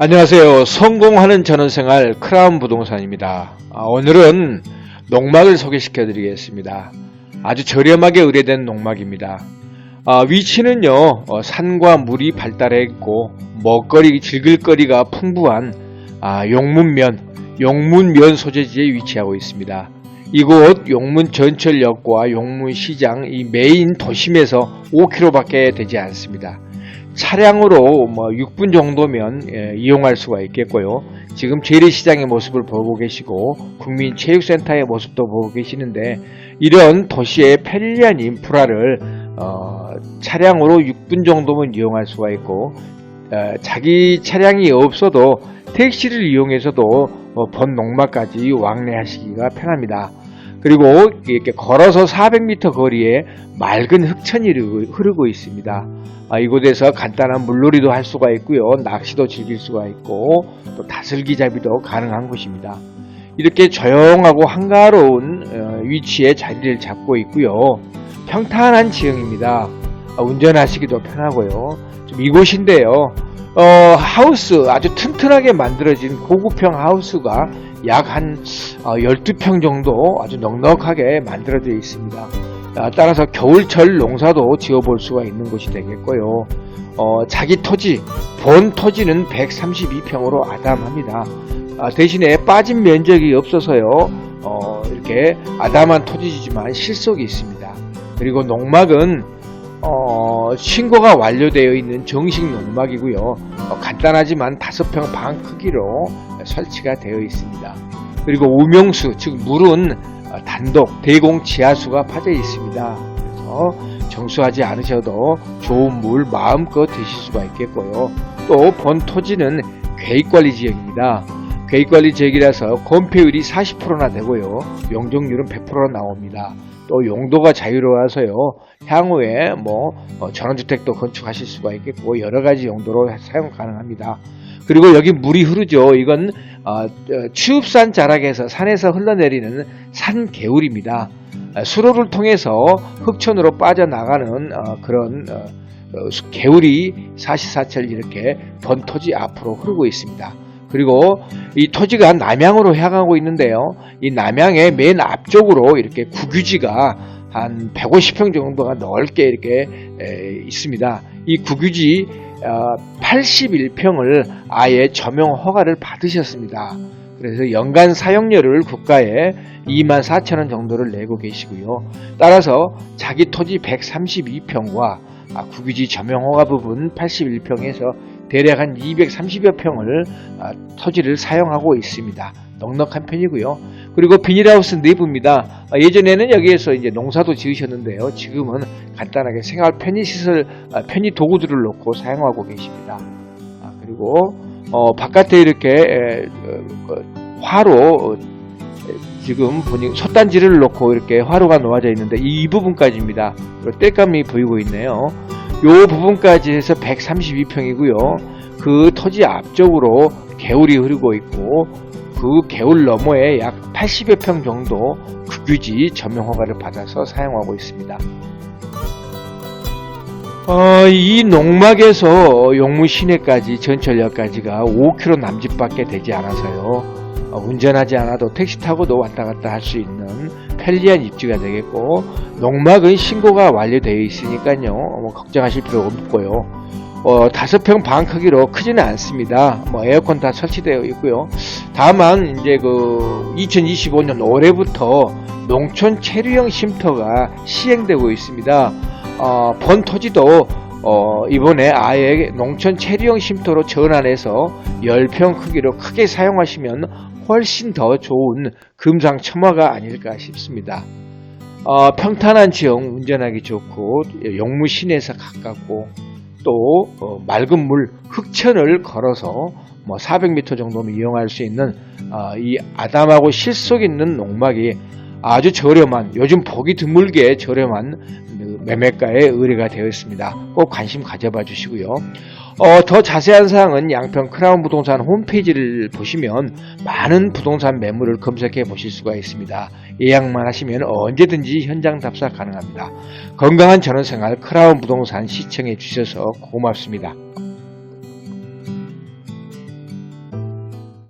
안녕하세요. 성공하는 전원생활 크라운 부동산입니다. 아, 오늘은 농막을 소개시켜 드리겠습니다. 아주 저렴하게 의뢰된 농막입니다. 아, 위치는요, 어, 산과 물이 발달해 있고, 먹거리, 즐길거리가 풍부한 아, 용문면, 용문면 소재지에 위치하고 있습니다. 이곳 용문 전철역과 용문 시장 이 메인 도심에서 5km밖에 되지 않습니다. 차량으로 뭐 6분 정도면 예, 이용할 수가 있겠고요. 지금 재래시장의 모습을 보고 계시고 국민체육센터의 모습도 보고 계시는데 이런 도시의 편리한 인프라를 어, 차량으로 6분 정도면 이용할 수가 있고 어, 자기 차량이 없어도 택시를 이용해서도 어, 본 농막까지 왕래하시기가 편합니다. 그리고 이렇게 걸어서 400m 거리에 맑은 흑천이 흐르고- 있습니다. 아, 이곳에서 간단한 물놀이도 할 수가 있고요. 낚시도 즐길 수가 있고 또 다슬기 잡이도 가능한 곳입니다. 이렇게 조용하고 한가로운 어, 위치에 자리를 잡고 있고요. 평탄한 지형입니다. 아, 운전하시기도 편하고요. 좀 이곳인데요. 어, 하우스 아주 튼튼하게 만들어진 고급형 하우스가 약 한 12평 정도 아주 넉넉하게 만들어져 있습니다. 아, 따라서 겨울철 농사도 지어볼 수가 있는 곳이 되겠고요. 어, 자기 토지, 본 토지는 132평으로 아담합니다. 아, 대신에 빠진 면적이 없어서요, 어, 이렇게 아담한 토지지만 실속이 있습니다. 그리고 농막은 어, 신고가 완료되어 있는 정식 농막이고요. 어, 간단하지만 5평 반 크기로 설치가 되어 있습니다. 그리고 우명수, 즉 물은 어, 단독 대공 지하수가 파져 있습니다. 그래서 정수하지 않으셔도 좋은 물 마음껏 드실 수가 있겠고요. 또 본 토지는 계획관리 지역입니다. 계획관리 지역이라서 건폐율이 40%나 되고요. 용적률은 100%나 나옵니다. 또 용도가 자유로워서요. 향후에 뭐 어, 전원주택도 건축하실 수가 있겠고 여러 가지 용도로 사용 가능합니다. 그리고 여기 물이 흐르죠. 이건 어, 어, 추읍산 자락에서 산에서 흘러내리는 산 개울입니다. 아, 수로를 통해서 흑천으로 빠져나가는 어, 그런 개울이 사시사철 이렇게 번토지 앞으로 흐르고 있습니다. 그리고 이 토지가 남향으로 향하고 있는데요. 이 남향의 맨 앞쪽으로 이렇게 국유지가 한 150평 정도가 넓게 이렇게 에, 있습니다. 이 국유지 81평을 아예 점용 허가를 받으셨습니다. 그래서 연간 사용료를 국가에 2만 4천 원 정도를 내고 계시고요. 따라서 자기 토지 132평과 아, 국유지 점용 허가 부분 81평에서 대략 한 230여 평을 아, 토지를 사용하고 있습니다. 넉넉한 편이고요. 그리고 비닐하우스 내부입니다. 아, 예전에는 여기에서 이제 농사도 지으셨는데요. 지금은 간단하게 생활 편의 시설, 아, 편의 도구들을 놓고 사용하고 계십니다. 아, 그리고 어, 바깥에 이렇게 에, 어, 어, 화로 어, 에, 지금 보니 솥단지를 놓고 이렇게 화로가 놓아져 있는데 이 부분까지입니다. 땔감이 보이고 있네요. 요 부분까지 해서 132평이고요. 그 토지 앞쪽으로 개울이 흐르고 있고 그 개울 너머에 약 80여 평 정도 국유지 점용 허가를 받아서 사용하고 있습니다. 어, 이 농막에서 용문 시내까지 전철역까지가 5km 남짓밖에 되지 않아서요. 어, 운전하지 않아도 택시 타고도 왔다 갔다 할 수 있는 편리한 입지가 되겠고 농막은 신고가 완료되어 있으니까요. 뭐 걱정하실 필요 없고요. 어, 다섯 평반 크기로 크지는 않습니다. 뭐 에어컨 다 설치되어 있고요. 다만 이제 그 2025년 올해부터 농촌 체류형 쉼터가 시행되고 있습니다. 어, 본 토지도 어, 이번에 아예 농촌 체류형 쉼터로 전환해서 10평 크기로 크게 사용하시면 훨씬 더 좋은 금상첨화가 아닐까 싶습니다. 어, 평탄한 지형 운전하기 좋고 용무 시내에서 가깝고 또 어, 맑은 물 흑천을 걸어서 뭐 400m 정도면 이용할 수 있는 어, 이 아담하고 실속 있는 농막이 아주 저렴한 요즘 보기 드물게 저렴한 그 매매가에 의뢰가 되어 있습니다. 꼭 관심 가져봐 주시고요. 어, 더 자세한 사항은 양평 크라운 부동산 홈페이지를 보시면 많은 부동산 매물을 검색해 보실 수가 있습니다. 예약만 하시면 언제든지 현장 답사 가능합니다. 건강한 전원생활 크라운 부동산 시청해 주셔서 고맙습니다.